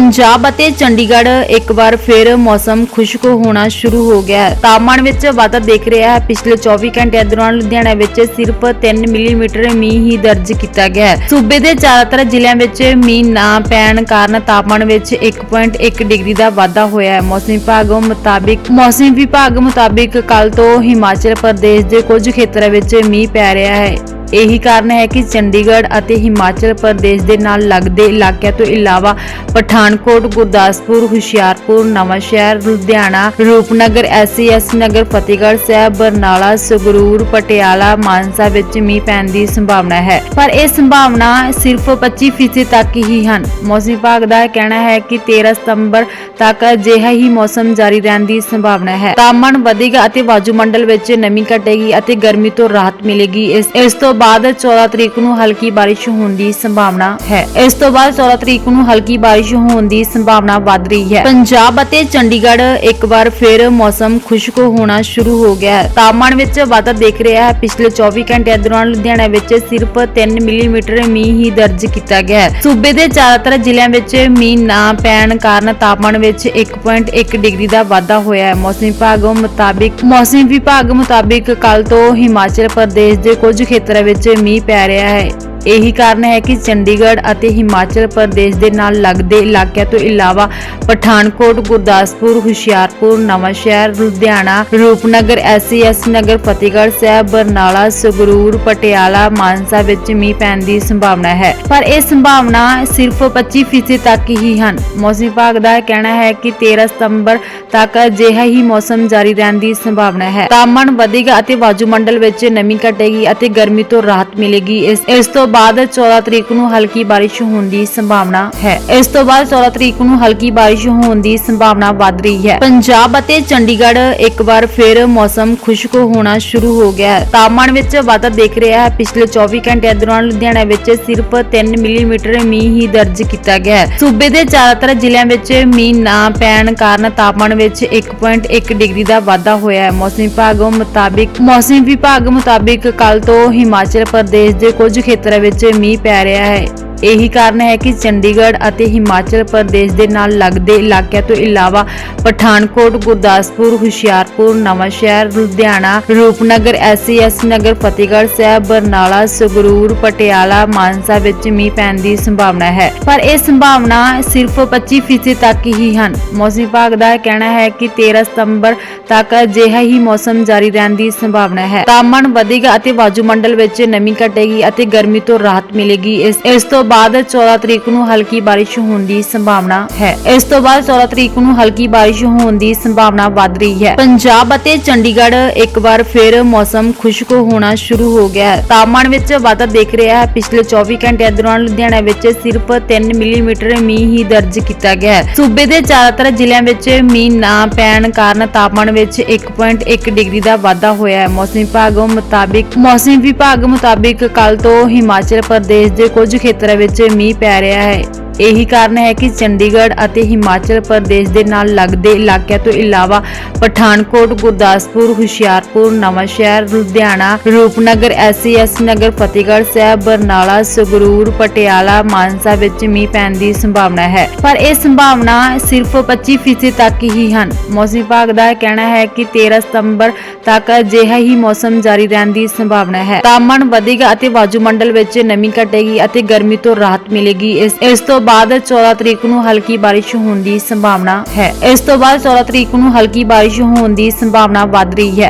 ਪੰਜਾਬ ਅਤੇ ਚੰਡੀਗੜ੍ਹ ਇੱਕ ਵਾਰ ਫਿਰ ਮੌਸਮ ਖੁਸ਼ਕ ਹੋਣਾ ਸ਼ੁਰੂ ਹੋ ਗਿਆ ਹੈ। ਤਾਪਮਾਨ ਵਿੱਚ ਵਾਧਾ ਦੇਖ ਰਿਹਾ ਹੈ। ਪਿਛਲੇ 24 ਘੰਟਿਆਂ ਦੌਰਾਨ ਲੁਧਿਆਣਾ ਵਿੱਚ ਸਿਰਫ 3 ਮਿਲੀਮੀਟਰ ਮੀਂਹ ਹੀ ਦਰਜ ਕੀਤਾ ਗਿਆ ਹੈ। ਸੂਬੇ ਦੇ ਜ਼ਿਆਦਾਤਰ ਜ਼ਿਲ੍ਹਿਆਂ ਵਿੱਚ ਮੀਂਹ ਨਾ ਪੈਣ ਕਾਰਨ ਤਾਪਮਾਨ ਵਿੱਚ 1.1 ਡਿਗਰੀ ਦਾ ਵਾਧਾ ਹੋਇਆ ਹੈ। ਮੌਸਮ ਵਿਭਾਗ ਮੁਤਾਬਿਕ ਮੌਸਮ ਵਿਭਾਗ ਮੁਤਾਬਿਕ ਕੱਲ ਤੋਂ ਹਿਮਾਚਲ ਪ੍ਰਦੇਸ਼ ਦੇ ਕੁਝ ਖੇਤਰਾਂ ਵਿੱਚ ਮੀਂਹ ਪੈ ਰਿਹਾ ਹੈ। ਇਹੀ ਕਾਰਨ ਹੈ ਕਿ ਚੰਡੀਗੜ੍ਹ ਅਤੇ ਹਿਮਾਚਲ ਪ੍ਰਦੇਸ਼ ਦੇ ਨਾਲ ਲੱਗਦੇ ਇਲਾਕਿਆਂ ਤੋਂ ਇਲਾਵਾ ਪਠਾਨਕੋਟ, ਗੁਰਦਾਸਪੁਰ, ਹੁਸ਼ਿਆਰਪੁਰ, ਨਵਾਂਸ਼ਹਿਰ, ਲੁਧਿਆਣਾ, ਰੂਪਨਗਰ ਐਸਐਸ ਨਗਰ, ਫਤਿਹਗੜ੍ਹ ਸਾਹਿਬ, ਬਰਨਾਲਾ, ਸੰਗਰੂਰ, ਪਟਿਆਲਾ, ਮਾਨਸਾ ਵਿੱਚ ਮੀਂਹ ਪੈਣ ਦੀ ਸੰਭਾਵਨਾ ਹੈ। ਪਰ ਇਹ ਸੰਭਾਵਨਾ ਸਿਰਫ 25% ਤੱਕ ਹੀ ਹਨ। ਮੌਸਮ ਵਿਭਾਗ ਦਾ ਕਹਿਣਾ ਹੈ ਕਿ 13 ਸਤੰਬਰ ਤੱਕ ਅਜਿਹਾ ਹੀ ਮੌਸਮ ਜਾਰੀ ਰਹਿਣ ਦੀ ਸੰਭਾਵਨਾ ਹੈ। ਤਾਪਮਾਨ ਵਧੇਗਾ ਅਤੇ ਵਾਯੂਮੰਡਲ ਵਿੱਚ ਨਮੀ ਘਟੇਗੀ ਅਤੇ ਗਰਮੀ ਤੋਂ ਰਾਹਤ ਮਿਲੇਗੀ। ਇਸ ਤੋਂ ਬਾਅਦ 14 ਤਰੀਕ ਨੂੰ ਹਲਕੀ ਬਾਰਿਸ਼ ਹੋਣ ਦੀ ਸੰਭਾਵਨਾ ਹੈ। ਇਸ ਤੋਂ ਬਾਅਦ 14 ਤਰੀਕ ਨੂੰ ਹਲਕੀ ਬਾਰਿਸ਼ ਹੋਣ ਦੀ ਸੰਭਾਵਨਾ ਵੱਧ ਰਹੀ ਹੈ। ਪੰਜਾਬ ਅਤੇ ਚੰਡੀਗੜ੍ਹ ਇੱਕ ਵਾਰ ਫਿਰ ਮੌਸਮ ਖੁਸ਼ਕ ਹੋਣਾ ਸ਼ੁਰੂ ਹੋ ਗਿਆ ਹੈ। ਤਾਪਮਾਨ ਵਿੱਚ ਵਾਧਾ ਦੇਖ ਰਿਹਾ ਹੈ। ਪਿਛਲੇ 24 ਘੰਟਿਆਂ ਦੌਰਾਨ ਲੁਧਿਆਣਾ ਵਿੱਚ ਸਿਰਫ 3 ਮਿਲੀਮੀਟਰ ਮੀਂਹ ਹੀ ਦਰਜ ਕੀਤਾ ਗਿਆ ਹੈ। ਸੂਬੇ ਦੇ ਜ਼ਿਆਦਾਤਰ ਜ਼ਿਲ੍ਹਿਆਂ ਵਿੱਚ ਮੀਂਹ ਨਾ ਪੈਣ ਕਾਰਨ ਤਾਪਮਾਨ ਵਿੱਚ 1.1 ਡਿਗਰੀ ਦਾ ਵਾਧਾ ਹੋਇਆ ਹੈ। ਮੌਸਮ ਵਿਭਾਗ ਮੁਤਾਬਿਕ, ਮੌਸਮ ਵਿਭਾਗ ਮੁਤਾਬਿਕ ਕੱਲ ਤੋਂ ਹਿਮਾਚਲ ਪ੍ਰਦੇਸ਼ ਦੇ ਕੁਝ ਖੇਤਰਾਂ ਵਿੱਚ ਮੀਂਹ ਪੈ ਰਿਹਾ ਹੈ। ਇਹੀ ਕਾਰਨ ਹੈ ਕਿ ਚੰਡੀਗੜ੍ਹ ਅਤੇ ਹਿਮਾਚਲ ਪ੍ਰਦੇਸ਼ ਦੇ ਨਾਲ ਲੱਗਦੇ ਇਲਾਕਿਆਂ ਤੋਂ ਇਲਾਵਾ ਪਠਾਨਕੋਟ, ਗੁਰਦਾਸਪੁਰ, ਹੁਸ਼ਿਆਰਪੁਰ, ਨਵਾਂਸ਼ਹਿਰ, ਲੁਧਿਆਣਾ, ਰੂਪਨਗਰ ਐਸਐਸ ਨਗਰ ਫਤਿਹਗੜ੍ਹ ਸਾਹਿਬ, ਬਰਨਾਲਾ, ਸੰਗਰੂਰ, ਪਟਿਆਲਾ, ਮਾਨਸਾ ਵਿੱਚ ਮੀਂਹ ਪੈਣ ਦੀ ਸੰਭਾਵਨਾ ਹੈ। ਪਰ ਇਹ ਸੰਭਾਵਨਾ ਸਿਰਫ 25% ਤੱਕ ਹੀ ਹਨ। ਮੌਸਮ ਵਿਭਾਗ ਦਾ ਕਹਿਣਾ ਹੈ ਕਿ 13 ਸਤੰਬਰ ਤੱਕ ਅਜਿਹਾ ਹੀ ਮੌਸਮ ਜਾਰੀ ਰਹਿਣ ਦੀ ਸੰਭਾਵਨਾ ਹੈ। ਤਾਪਮਾਨ ਵਧੇਗਾ ਅਤੇ ਵਾਯੂਮੰਡਲ ਵਿੱਚ ਨਮੀ ਘਟੇਗੀ ਅਤੇ ਗਰਮੀ ਤੋਂ ਰਾਹਤ ਮਿਲੇਗੀ। ਇਸ ਇਸ ਤੋਂ ਬਾਅਦ 14 ਤਰੀਕ ਨੂੰ ਹਲਕੀ ਬਾਰਿਸ਼ ਹੋਣ ਦੀ ਸੰਭਾਵਨਾ ਹੈ। ਇਸ ਤੋਂ ਬਾਅਦ 14 ਤਰੀਕ ਨੂੰ ਹਲਕੀ ਬਾਰਿਸ਼ ਹੋਣ ਦੀ ਸੰਭਾਵਨਾ ਵੱਧ ਰਹੀ ਹੈ। ਪੰਜਾਬ ਅਤੇ ਚੰਡੀਗੜ੍ਹ ਇੱਕ ਵਾਰ ਫਿਰ ਮੌਸਮ ਖੁਸ਼ਕ ਹੋਣਾ ਸ਼ੁਰੂ ਹੋ ਗਿਆ ਹੈ। ਤਾਪਮਾਨ ਵਿੱਚ ਵਾਧਾ ਦੇਖ ਰਿਹਾ ਹੈ। ਪਿਛਲੇ 24 ਘੰਟਿਆਂ ਦੌਰਾਨ ਲੁਧਿਆਣਾ ਵਿੱਚ ਸਿਰਫ 3 ਮਿਲੀਮੀਟਰ ਮੀਂਹ ਹੀ ਦਰਜ ਕੀਤਾ ਗਿਆ ਹੈ। ਸੂਬੇ ਦੇ ਜ਼ਿਆਦਾਤਰ ਜ਼ਿਲ੍ਹਿਆਂ ਵਿੱਚ ਮੀਂਹ ਨਾ ਪੈਣ ਕਾਰਨ ਤਾਪਮਾਨ ਵਿੱਚ 1.1 ਡਿਗਰੀ ਦਾ ਵਾਧਾ ਹੋਇਆ ਹੈ। ਮੌਸਮ ਵਿਭਾਗ ਮੁਤਾਬਿਕ ਮੌਸਮ ਵਿਭਾਗ ਮੁਤਾਬਿਕ ਕੱਲ ਤੋਂ ਹਿਮਾਚਲ ਪ੍ਰਦੇਸ਼ ਦੇ ਕੁਝ ਖੇਤਰਾਂ ਵਿੱਚ ਮੀਂਹ ਪੈ ਰਿਹਾ ਹੈ। ਇਹੀ ਕਾਰਨ ਹੈ ਕਿ ਚੰਡੀਗੜ੍ਹ ਅਤੇ ਹਿਮਾਚਲ ਪ੍ਰਦੇਸ਼ ਦੇ ਨਾਲ ਲੱਗਦੇ ਇਲਾਕਿਆਂ ਤੋਂ ਇਲਾਵਾ ਪਠਾਨਕੋਟ, ਗੁਰਦਾਸਪੁਰ, ਹੁਸ਼ਿਆਰਪੁਰ, ਨਵਾਂਸ਼ਹਿਰ, ਲੁਧਿਆਣਾ, ਰੂਪਨਗਰ ਐਸਐਸ ਨਗਰ, ਫਤਿਹਗੜ੍ਹ ਸਾਹਿਬ, ਬਰਨਾਲਾ, ਸੰਗਰੂਰ, ਪਟਿਆਲਾ, ਮਾਨਸਾ ਵਿੱਚ ਮੀਂਹ ਪੈਣ ਦੀ ਸੰਭਾਵਨਾ ਹੈ। ਪਰ ਇਹ ਸੰਭਾਵਨਾ ਸਿਰਫ 25% ਤੱਕ ਹੀ ਹਨ। ਮੌਸਮ ਵਿਭਾਗ ਦਾ ਕਹਿਣਾ ਹੈ ਕਿ 13 ਸਤੰਬਰ ਤੱਕ ਅਜਿਹਾ ਹੀ ਮੌਸਮ ਜਾਰੀ ਰਹਿਣ ਦੀ ਸੰਭਾਵਨਾ ਹੈ। ਤਾਪਮਾਨ ਵਧੇਗਾ ਅਤੇ ਵਾਯੂਮੰਡਲ ਵਿੱਚ ਨਮੀ ਘਟੇਗੀ ਅਤੇ ਗਰਮੀ ਤੋਂ ਰਾਹਤ ਮਿਲੇਗੀ। ਇਸ ਤੋਂ ਬਾਅਦ 14 ਤਰੀਕ ਨੂੰ ਹਲਕੀ ਬਾਰਿਸ਼ ਹੋਣ ਦੀ ਸੰਭਾਵਨਾ ਹੈ। ਇਸ ਤੋਂ ਬਾਅਦ 14 ਤਰੀਕ ਨੂੰ ਹਲਕੀ ਬਾਰਿਸ਼ ਹੋਣ ਦੀ ਸੰਭਾਵਨਾ ਵੱਧ ਰਹੀ ਹੈ। ਪੰਜਾਬ ਅਤੇ ਚੰਡੀਗੜ੍ਹ ਇੱਕ ਵਾਰ ਫਿਰ ਮੌਸਮ ਖੁਸ਼ਕ ਹੋਣਾ ਸ਼ੁਰੂ ਹੋ ਗਿਆ ਹੈ। ਤਾਪਮਾਨ ਵਿੱਚ ਵਾਧਾ ਦੇਖ ਰਿਹਾ ਹੈ। ਪਿਛਲੇ 24 ਘੰਟਿਆਂ ਦੌਰਾਨ ਲੁਧਿਆਣਾ ਵਿੱਚ ਸਿਰਫ 3 ਮਿਲੀਮੀਟਰ ਮੀਂਹ ਹੀ ਦਰਜ ਕੀਤਾ ਗਿਆ ਹੈ। ਸੂਬੇ ਦੇ ਜ਼ਿਆਦਾਤਰ ਜ਼ਿਲ੍ਹਿਆਂ ਵਿੱਚ ਮੀਂਹ ਨਾ ਪੈਣ ਕਾਰਨ ਤਾਪਮਾਨ ਵਿੱਚ 1.1 ਡਿਗਰੀ ਦਾ ਵਾਧਾ ਹੋਇਆ ਹੈ। ਮੌਸਮ ਵਿਭਾਗ ਮੁਤਾਬਿਕ ਮੌਸਮ ਵਿਭਾਗ ਮੁਤਾਬਿਕ ਕੱਲ ਤੋਂ ਹਿਮਾਚਲ ਪ੍ਰਦੇਸ਼ ਦੇ ਕੁਝ ਖੇਤਰਾਂ ਵਿੱਚ ਮੀਂਹ ਪੈ ਰਿਹਾ ਹੈ। ਇਹੀ ਕਾਰਨ ਹੈ ਕਿ ਚੰਡੀਗੜ੍ਹ ਅਤੇ ਹਿਮਾਚਲ ਪ੍ਰਦੇਸ਼ ਦੇ ਨਾਲ ਲੱਗਦੇ ਇਲਾਕਿਆਂ ਤੋਂ ਇਲਾਵਾ ਪਠਾਨਕੋਟ, ਗੁਰਦਾਸਪੁਰ, ਹੁਸ਼ਿਆਰਪੁਰ, ਨਵਾਂਸ਼ਹਿਰ, ਲੁਧਿਆਣਾ, ਰੂਪਨਗਰ ਐਸਐਸ ਨਗਰ, ਫਤਿਹਗੜ੍ਹ ਸਾਹਿਬ, ਬਰਨਾਲਾ, ਸੰਗਰੂਰ, ਪਟਿਆਲਾ, ਮਾਨਸਾ ਵਿੱਚ ਮੀਂਹ ਪੈਣ ਦੀ ਸੰਭਾਵਨਾ ਹੈ। ਪਰ ਇਹ ਸੰਭਾਵਨਾ ਸਿਰਫ 25% ਤੱਕ ਹੀ ਹਨ। ਮੌਸਮ ਵਿਭਾਗ ਦਾ ਕਹਿਣਾ ਹੈ ਕਿ 13 ਸਤੰਬਰ ਤੱਕ ਅਜਿਹਾ ਹੀ ਮੌਸਮ ਜਾਰੀ ਰਹਿਣ ਦੀ ਸੰਭਾਵਨਾ ਹੈ। ਤਾਪਮਾਨ ਵਧੇਗਾ ਅਤੇ ਵਾਯੂਮੰਡਲ ਵਿੱਚ ਨਮੀ ਘਟੇਗੀ ਅਤੇ ਗਰਮੀ ਤੋਂ ਰਾਹਤ ਮਿਲੇਗੀ। ਇਸ ਇਸ ਤੋਂ ਬਾਅਦ 14 ਤਰੀਕ ਨੂੰ ਹਲਕੀ ਬਾਰਿਸ਼ ਹੋਣ ਦੀ ਸੰਭਾਵਨਾ ਹੈ। ਇਸ ਤੋਂ ਬਾਅਦ 14 ਤਰੀਕ ਨੂੰ ਹਲਕੀ ਬਾਰਿਸ਼ ਹੋਣ ਦੀ ਸੰਭਾਵਨਾ ਵੱਧ ਰਹੀ ਹੈ।